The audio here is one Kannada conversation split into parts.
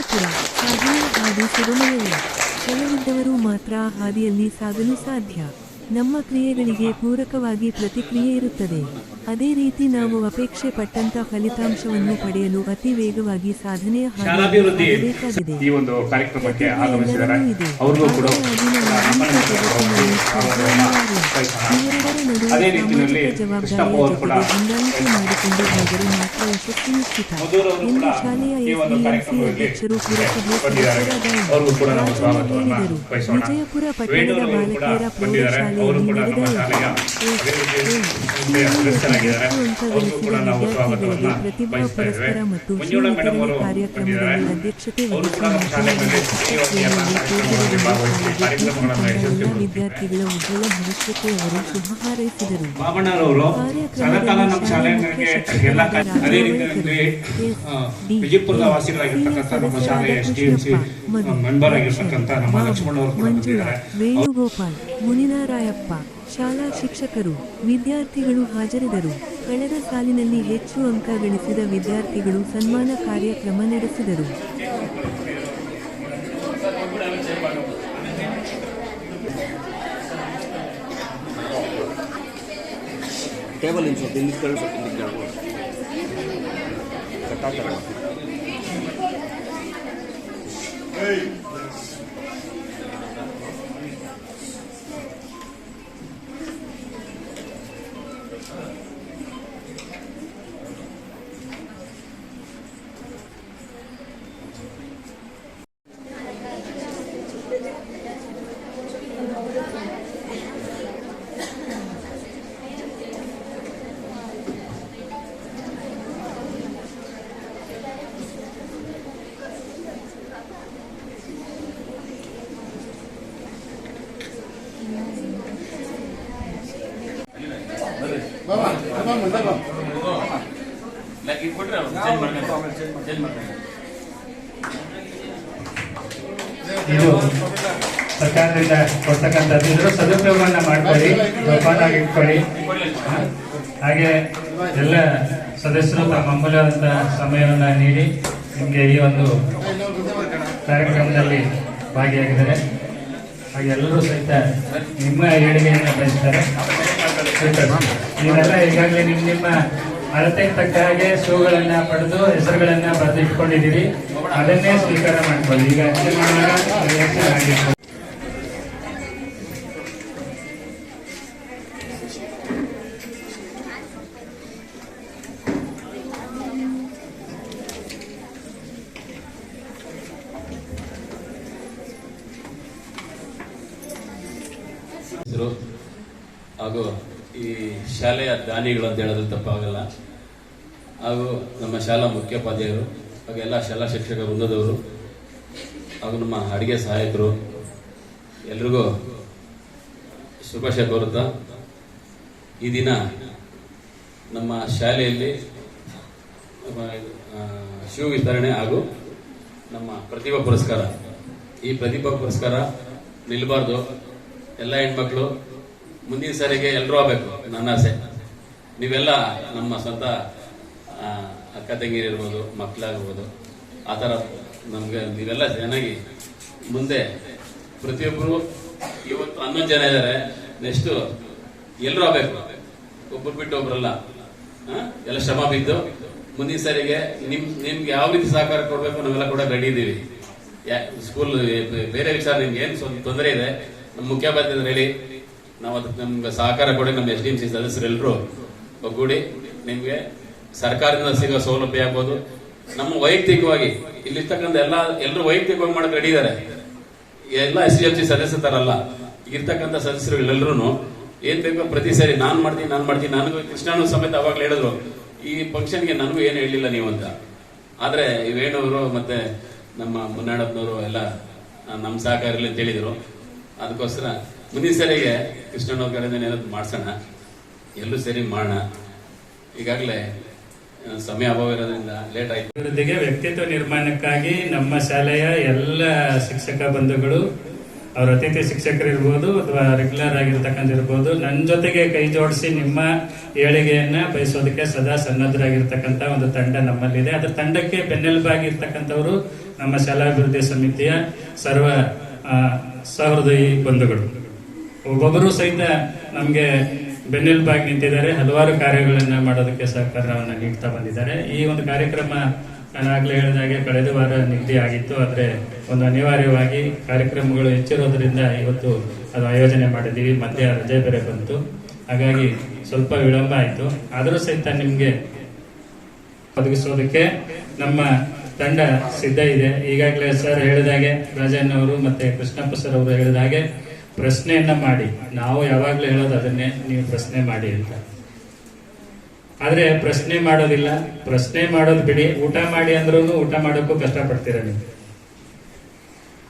ಸರಳಪುರ ಹಾಗೆಯೇ ಹಾದಿ ಸುಗಮವಲ್ಲ ಕೆಲವಿದ್ದವರು ಮಾತ್ರ ಹಾದಿಯಲ್ಲಿ ಸಾಗಲು ಸಾಧ್ಯ. ನಮ್ಮ ಕ್ರಿಯೆಗಳಿಗೆ ಪೂರಕವಾಗಿ ಪ್ರತಿಕ್ರಿಯೆ ಇರುತ್ತದೆ. ಅದೇ ರೀತಿ ನಾವು ಅಪೇಕ್ಷೆ ಪಟ್ಟಂತ ಫಲಿತಾಂಶವನ್ನು ಪಡೆಯಲು ಅತಿ ವೇಗವಾಗಿ ಸಾಧನೆಯ ಜವಾಬ್ದಾರಿ ಈ ಒಂದು ಕಾರ್ಯಕ್ರಮಕ್ಕೆ ಆಗಮಿಸಿದ್ದಾರೆ ಅವ್ರಿಗೂ ಕೂಡ ಅದೇ ರೀತಿಯಲ್ಲಿ ಹೊಂದಾಣಿಕೆ ಮಾಡಿಕೊಂಡು ಹೋದರೆ ಮಾತ್ರ ಯಶಸ್ಸು ನಿಶ್ಚಿತ. ಮಧುರವರು ಇಂದು ಕೂಡ ಶಾಲೆಯ ಎಸ್ಡಿಎಂಸಿ ಅಧ್ಯಕ್ಷರು ಪುರಸಭೆ ಸದಸ್ಯರಾದ ಹೇಳಿದರು. ವಿಜಯಪುರ ಪಟ್ಟಣದ ಬಾಲಕಿಯರ ಬಂದಿದ್ದಾರೆ. ಅವರು ಕೂಡ ನಮ್ಮ ಶಾಲೆಯ ಅಭಿವೃದ್ಧಿ ಸಂಸ್ಥೆಯ ಸದಸ್ಯರಾಗಿದ್ದಾರೆ ಅವ್ರಿಗೂ ಕೂಡ ನಾವು ಸ್ವಾಗತವನ್ನ ಪ್ರತಿಭಾ ಬಯಸ್ತಾ ಇದ್ದೇವೆ. ಪುರಸ್ಕಾರ ಮೇಡಮ್ ಅವರು ಬಂದಿದ್ದಾರೆ. ಅವರು ಕೂಡ ನಮ್ಮ ಶಾಲೆಯಲ್ಲಿ ಈ ಒಂದು ಎಲ್ಲ ಕಾರ್ಯಕ್ರಮದಲ್ಲಿ ಭಾಗವಹಿಸಿ ಕಾರ್ಯಕ್ರಮಗಳನ್ನು ಯಶಸ್ವಿಗೊಳಿಸಿದ್ದಾರೆ. ವಿದ್ಯಾರ್ಥಿಗಳ ಉಜ್ವಲ ಭವಿಷ್ಯಕ್ಕೆ ಅವರು ಶುಭ ಸದಾಕಾಲ ನಮ್ಮ ಶಾಲೆಗೆ ಎಲ್ಲ ಕ- ಅದೇ ರೀತಿಯಲ್ಲಿ ವಿಜಯಪುರದ ವಾಸಿಗಳಾಗಿರ್ತಕ್ಕಂಥ ನಮ್ಮ ಶಾಲೆಯ S D M C member ಆಗಿರ್ತಕ್ಕಂಥ ನಮ್ಮ ಲಕ್ಷ್ಮಣವರು ಕೂಡ ಬಂದಿದ್ದಾರೆ. ವೇಣುಗೋಪಾಲ್ ಮುನಿನಾರಾಯಪ್ಪ ಶಾಲಾ ಶಿಕ್ಷಕರು ವಿದ್ಯಾರ್ಥಿಗಳು ಹಾಜರಿದ್ದರು. ಕಳೆದ ಸಾಲಿನಲ್ಲಿ ಹೆಚ್ಚು ಅಂಕ ಗಳಿಸಿದ ವಿದ್ಯಾರ್ಥಿಗಳು ಸನ್ಮಾನ ಕಾರ್ಯಕ್ರಮ ನಡೆಸಿದರು. ಟೇಬಲ್ ಇದು ಸರ್ಕಾರದಿಂದ ಕೊಡ್ತಕ್ಕಂಥದ್ದು ಇದರ ಸದುಪಯೋಗವನ್ನ ಮಾಡ್ಕೊಳ್ಳಿ, ಜೋಪಾನ ಇಟ್ಕೊಳ್ಳಿ? ಹಾಗೆ ಎಲ್ಲ ಸದಸ್ಯರು ತಮ್ಮ ಅಮೂಲ್ಯವಾದಂಥ ಸಮಯವನ್ನ ನೀಡಿ ನಿಮಗೆ ಈ ಒಂದು ಕಾರ್ಯಕ್ರಮದಲ್ಲಿ ಭಾಗಿಯಾಗಿದ್ದಾರೆ ಎಲ್ಲರೂ ಸಹಿತ ನಿಮ್ಮ ಏಳಿಗೆಯನ್ನು ಬಯಸ್ತಾರೆ. ನೀವೆಲ್ಲ ಈಗಾಗಲೇ ನಿಮ್ಮ ನಿಮ್ಮ ಅಳತೆಗೆ ತಕ್ಕ ಹಾಗೆ ಶೂಗಳನ್ನ ಪಡೆದು ಹೆಸರುಗಳನ್ನ ಬರೆದಿಟ್ಕೊಂಡಿದ್ದೀರಿ. ಅದನ್ನೇ ಸ್ವೀಕಾರ ಮಾಡ್ಕೊಳ್ಳಿ. ಈಗ ಹೆಸರು ಹಾಗೂ ಈ ಶಾಲೆಯ ದಾನಿಗಳು ಅಂತ ಹೇಳಿದ್ರೆ ತಪ್ಪಾಗಲ್ಲ. ಹಾಗೂ ನಮ್ಮ ಶಾಲಾ ಮುಖ್ಯೋಪಾಧ್ಯಾಯರು, ಹಾಗೂ ಎಲ್ಲ ಶಾಲಾ ಶಿಕ್ಷಕ ವೃಂದದವರು, ಹಾಗೂ ನಮ್ಮ ಅಡುಗೆ ಸಹಾಯಕರು, ಎಲ್ರಿಗೂ ಶುಭಾಶಯ ಕೋರುತ್ತಾ. ಈ ದಿನ ನಮ್ಮ ಶಾಲೆಯಲ್ಲಿ ಶಿವ ವಿತರಣೆ ಹಾಗೂ ನಮ್ಮ ಪ್ರತಿಭಾ ಪುರಸ್ಕಾರ. ಈ ಪ್ರತಿಭಾ ಪುರಸ್ಕಾರ ನಿಲ್ಬಾರ್ದು. ಎಲ್ಲ ಹೆಣ್ಮಕ್ಳು, ಮುಂದಿನ ಸಾರಿಗೆ ಎಲ್ಲರೂ ಆಗಬೇಕು, ನನ್ನ ಆಸೆ ನೀವೆಲ್ಲ ನಮ್ಮ ಸ್ವಂತ ಅಕ್ಕ ತಂಗಿರಿರ್ಬೋದು ಮಕ್ಕಳಾಗಿರ್ಬೋದು ಆ ಥರ ನಮಗೆ ನೀವೆಲ್ಲ ಚೆನ್ನಾಗಿ ಮುಂದೆ ಪ್ರತಿಯೊಬ್ಬರು, ಇವತ್ತು ಹನ್ನೊಂದು ಜನ ಇದ್ದಾರೆ, ನೆಕ್ಸ್ಟು ಎಲ್ಲರೂ ಆಗಬೇಕು ಒಬ್ಬರು ಬಿಟ್ಟು ಒಬ್ಬರಲ್ಲ? ಎಲ್ಲ ಶ್ರಮ ಬಿದ್ದು ಮುಂದಿನ ಸಾರಿಗೆ ನಿಮ್, ನಿಮ್ಗೆ ಯಾವ ರೀತಿ ಸಹಕಾರ ಕೊಡಬೇಕು, ನಾವೆಲ್ಲ ಕೂಡ ರೆಡಿ ಇದ್ದೀವಿ ಸ್ಕೂಲ್ ಬೇರೆ ವಿಚಾರ, ನಿಮ್ಗೆ ಏನು ತೊಂದರೆ ಇದೆ ನಮ್ಮ ಮುಖ್ಯೋಪಾಧ್ಯಾಯರು ಹೇಳಿ ನಾವು ಅದಕ್ಕೆ ನಮ್ಗೆ ಸಹಕಾರ ಕೊಡಿ, ನಮ್ಮ ಎಸ್ ಡಿ ಎಂ ಸಿ ಸದಸ್ಯರೆಲ್ಲರೂ ಒಗ್ಗೂಡಿ ನಿಮಗೆ ಸರ್ಕಾರದಿಂದ ಸಿಗೋ ಸೌಲಭ್ಯ ಆಗ್ಬೋದು. ನಮ್ಮ ವೈಯಕ್ತಿಕವಾಗಿ ಇಲ್ಲಿರ್ತಕ್ಕಂಥ ಎಲ್ಲ, ಎಲ್ಲರೂ ವೈಯಕ್ತಿಕವಾಗಿ ಮಾಡಕ್ ರೆಡಿ ಇದ್ದಾರೆ ಎಲ್ಲ ಎಸ್ ಡಿ ಎಂ ಸಿ ಸದಸ್ಯ ತರಲ್ಲ, ಇರ್ತಕ್ಕಂಥ ಸದಸ್ಯರುಗಳೆಲ್ಲರೂ ಏನ್ ಬೇಕೋ ಪ್ರತಿ ಸಾರಿ ನಾನು ಮಾಡ್ತೀನಿ ನಾನು ಮಾಡ್ತೀನಿ, ನನಗೂ ಕೃಷ್ಣನು ಸಮೇತ ಅವಾಗಲೇ ಹೇಳಿದ್ರು, ಈ ಫಂಕ್ಷನ್ಗೆ ನನಗೂ ಏನು ಹೇಳಿಲ್ಲ ನೀವು ಅಂತ. ಆದ್ರೆ ವೇಣುವರು ಮತ್ತೆ ನಮ್ಮ ಮುನ್ನಾಡಪ್ಪನವರು ಎಲ್ಲ ನಮ್ಮ ಸಹಕಾರ ಇರಲಿ ಅಂತ ಹೇಳಿದ್ರು. ಅದಕ್ಕೋಸ್ಕರ ಮುಂದಿನ ಸರಿಗೆ ಕೃಷ್ಣನ ಕಡೆಯಿಂದ ಏನಾದ್ರು ಮಾಡ್ಸೋಣ. ಎಲ್ಲೂ ಸೇರಿ ಮಾಡೋಣ. ಈಗಾಗಲೇ ಸಮಯ ಅಭಾವ ಇರೋದ್ರಿಂದ ಲೇಟ್ ಆಯ್ತು. ಅಭಿವೃದ್ಧಿಗೆ ವ್ಯಕ್ತಿತ್ವ ನಿರ್ಮಾಣಕ್ಕಾಗಿ ನಮ್ಮ ಶಾಲೆಯ ಎಲ್ಲ ಶಿಕ್ಷಕ ಬಂಧುಗಳು, ಅವ್ರ ಅತಿಥಿ ಶಿಕ್ಷಕರಿರ್ಬೋದು ಅಥವಾ ರೆಗ್ಯುಲರ್ ಆಗಿರ್ತಕ್ಕಂಥ ಇರ್ಬೋದು ನನ್ನ ಜೊತೆಗೆ ಕೈ ಜೋಡಿಸಿ ನಿಮ್ಮ ಏಳಿಗೆಯನ್ನ ಬಯಸೋದಕ್ಕೆ ಸದಾ ಸನ್ನದ್ಧರಾಗಿರ್ತಕ್ಕಂಥ ಒಂದು ತಂಡ ನಮ್ಮಲ್ಲಿದೆ. ಅದರ ತಂಡಕ್ಕೆ ಬೆನ್ನೆಲುಬಾಗಿರ್ತಕ್ಕಂಥವರು ನಮ್ಮ ಶಾಲಾಭಿವೃದ್ಧಿ ಸಮಿತಿಯ ಸರ್ವ ಸಹೃದಯಿ ಬಂಧುಗಳು. ಒಬ್ಬೊಬ್ಬರು ಸಹಿತ ನಮಗೆ ಬೆನ್ನೆಲುಬಾಗಿ ನಿಂತಿದ್ದಾರೆ. ಹಲವಾರು ಕಾರ್ಯಗಳನ್ನು ಮಾಡೋದಕ್ಕೆ ಸಹಕಾರವನ್ನು ನೀಡ್ತಾ ಬಂದಿದ್ದಾರೆ. ಈ ಒಂದು ಕಾರ್ಯಕ್ರಮ ನಾನು ಆಗ್ಲೇ ಹೇಳಿದಾಗೆ ಕಳೆದ ವಾರ ನಿಗದಿ ಆಗಿತ್ತು. ಆದರೆ ಒಂದು ಅನಿವಾರ್ಯವಾಗಿ ಕಾರ್ಯಕ್ರಮಗಳು ಹೆಚ್ಚಿರೋದ್ರಿಂದ ಇವತ್ತು ಅದು ಆಯೋಜನೆ ಮಾಡಿದ್ದೀವಿ. ಮತ್ತೆ ರಜೆ ಬೇರೆ ಬಂತು. ಹಾಗಾಗಿ ಸ್ವಲ್ಪ ವಿಳಂಬ ಆಯಿತು. ಆದರೂ ಸಹಿತ ನಿಮಗೆ ಒದಗಿಸೋದಕ್ಕೆ ನಮ್ಮ ತಂಡ ಸಿದ್ಧ ಇದೆ. ಈಗಾಗಲೇ ಸರ್ ಹೇಳಿದಾಗೆ ರಾಜನ್ ಅವರು ಮತ್ತೆ ಕೃಷ್ಣಪ್ಪ ಸರ್ ಅವರು ಹೇಳಿದ ಹಾಗೆ ಪ್ರಶ್ನೆಯನ್ನ ಮಾಡಿ. ನಾವು ಯಾವಾಗಲೂ ಹೇಳೋದು ಅದನ್ನೇ, ನೀವು ಪ್ರಶ್ನೆ ಮಾಡಿ ಅಂತ. ಆದ್ರೆ ಪ್ರಶ್ನೆ ಮಾಡೋದಿಲ್ಲ. ಪ್ರಶ್ನೆ ಮಾಡೋದು ಬಿಡಿ. ಊಟ ಮಾಡಿ ಅಂದ್ರೂ ಊಟ ಮಾಡೋಕ್ಕೂ ಕಷ್ಟಪಡ್ತೀರ ನೀವು?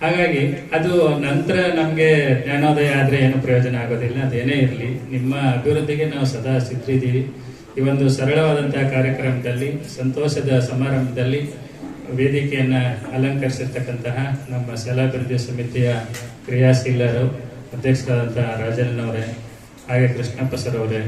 ಹಾಗಾಗಿ ಅದು ನಂತರ ನಮಗೆ ಜ್ಞಾನೋದಯ ಆದ್ರೆ ಏನು ಪ್ರಯೋಜನ ಆಗೋದಿಲ್ಲ. ಅದೇನೇ ಇರಲಿ. ನಿಮ್ಮ ಅಭಿವೃದ್ಧಿಗೆ ನಾವು ಸದಾ ಸಿದ್ಧಿದ್ದೀವಿ ಈ ಒಂದು ಸರಳವಾದಂತಹ ಕಾರ್ಯಕ್ರಮದಲ್ಲಿ, ಸಂತೋಷದ ಸಮಾರಂಭದಲ್ಲಿ ವೇದಿಕೆಯನ್ನ ಅಲಂಕರಿಸಿರ್ತಕ್ಕಂತಹ ನಮ್ಮ ಶಾಲಾಭಿವೃದ್ಧಿ ಸಮಿತಿಯ ಕ್ರಿಯಾಶೀಲರು ಅಧ್ಯಕ್ಷರಾದಂತಹ ಅವರೇ ಹಾಗೆ ಕೃಷ್ಣಪ್ಪ ಸರ್ ಅವರೇ